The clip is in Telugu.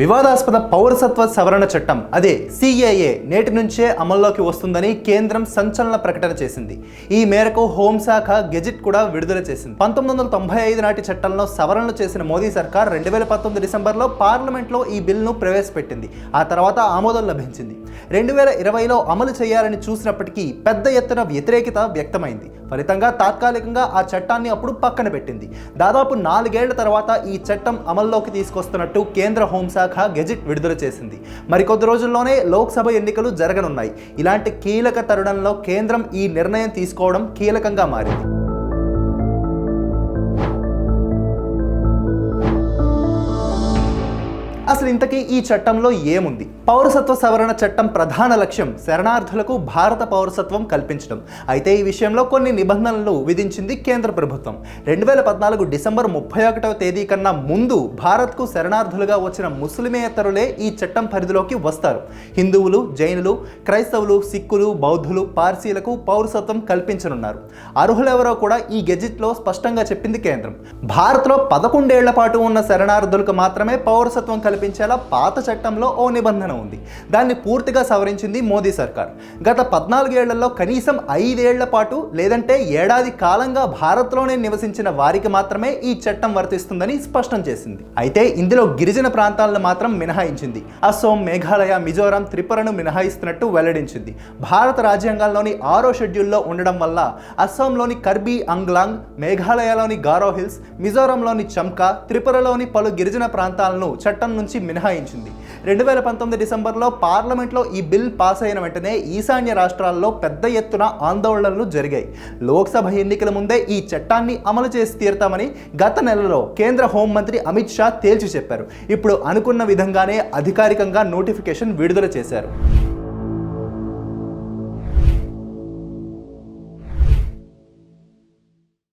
వివాదాస్పద పౌరసత్వ సవరణ చట్టం అదే సిఏఏ నేటి నుంచే అమల్లోకి వస్తుందని కేంద్రం సంచలన ప్రకటన చేసింది. ఈ మేరకు హోంశాఖ గెజిట్ కూడా విడుదల చేసింది. పంతొమ్మిది వందల తొంభై ఐదు నాటి చట్టంలో సవరణలు చేసిన మోదీ సర్కార్ రెండు వేల పంతొమ్మిది డిసెంబర్లో పార్లమెంట్లో ఈ బిల్లును ప్రవేశపెట్టింది. ఆ తర్వాత ఆమోదం లభించింది. రెండు వేల ఇరవైలో అమలు చేయాలని చూసినప్పటికీ పెద్ద ఎత్తున వ్యతిరేకత వ్యక్తమైంది. ఫలితంగా తాత్కాలికంగా ఆ చట్టాన్ని అప్పుడు పక్కన పెట్టింది. దాదాపు నాలుగేళ్ళ తర్వాత ఈ చట్టం అమల్లోకి తీసుకొస్తున్నట్టు కేంద్ర హోంశాఖ గెజిట్ విడుదల చేసింది. మరికొద్ది రోజుల్లోనే లోక్సభ ఎన్నికలు జరగనున్నాయి. ఇలాంటి కీలక తరుణంలో కేంద్రం ఈ నిర్ణయం తీసుకోవడం కీలకంగా మారింది. అసలు ఇంతకీ ఈ చట్టంలో ఏముంది? పౌరసత్వ సవరణ చట్టం ప్రధాన లక్ష్యం శరణార్థులకు భారత పౌరసత్వం కల్పించడం. అయితే ఈ విషయంలో కొన్ని నిబంధనలు విధించింది కేంద్ర ప్రభుత్వం. రెండు వేల పద్నాలుగు డిసెంబర్ ముప్పై ఒకటవ తేదీ కన్నా ముందు భారత్కు శరణార్థులుగా వచ్చిన ముస్లిమేతరులే ఈ చట్టం పరిధిలోకి వస్తారు. హిందువులు జైనులు క్రైస్తవులు సిక్కులు బౌద్ధులు పార్సీలకు పౌరసత్వం కల్పించనున్నారు. అర్హులెవరో కూడా ఈ గెజిట్లో స్పష్టంగా చెప్పింది కేంద్రం. భారత్లో పదకొండేళ్ళ పాటు ఉన్న శరణార్థులకు మాత్రమే పౌరసత్వం కల్పించేలా పాత చట్టంలో ఓ నిబంధన ఉంది. దాన్ని పూర్తిగా సవరించింది మోదీ సర్కార్. గత పద్నాలుగేళ్ళలో కనీసం ఐదేళ్ళ పాటు లేదంటే ఏడాది కాలంగా భారత్లోనే నివసించిన వారికి మాత్రమే ఈ చట్టం వర్తిస్తుందని స్పష్టం చేసింది. అయితే ఇందులో గిరిజన ప్రాంతాలను మాత్రం మినహాయించింది. అసోం మేఘాలయ మిజోరాం త్రిపురను మినహాయిస్తున్నట్టు వెల్లడించింది. భారత రాజ్యాంగంలోని ఆరో షెడ్యూల్లో ఉండడం వల్ల అస్సాంలోని కర్బీ అంగ్లాంగ్ మేఘాలయలోని గారో హిల్స్ మిజోరంలోని చంకా త్రిపురలోని పలు గిరిజన ప్రాంతాలను చట్టం నుంచి మినహాయించింది. రెండు వేల పంతొమ్మిది డిసెంబర్లో పార్లమెంట్లో ఈ బిల్ పాస్ అయిన వెంటనే ఈశాన్య రాష్ట్రాల్లో పెద్ద ఎత్తున ఆందోళనలు జరిగాయి. లోక్సభ ఎన్నికల ముందే ఈ చట్టాన్ని అమలు చేసి తీరుతామని గత నెలలో కేంద్ర హోంమంత్రి అమిత్ షా తేల్చి చెప్పారు. ఇప్పుడు అనుకున్న విధంగానే అధికారికంగా నోటిఫికేషన్ విడుదల చేశారు.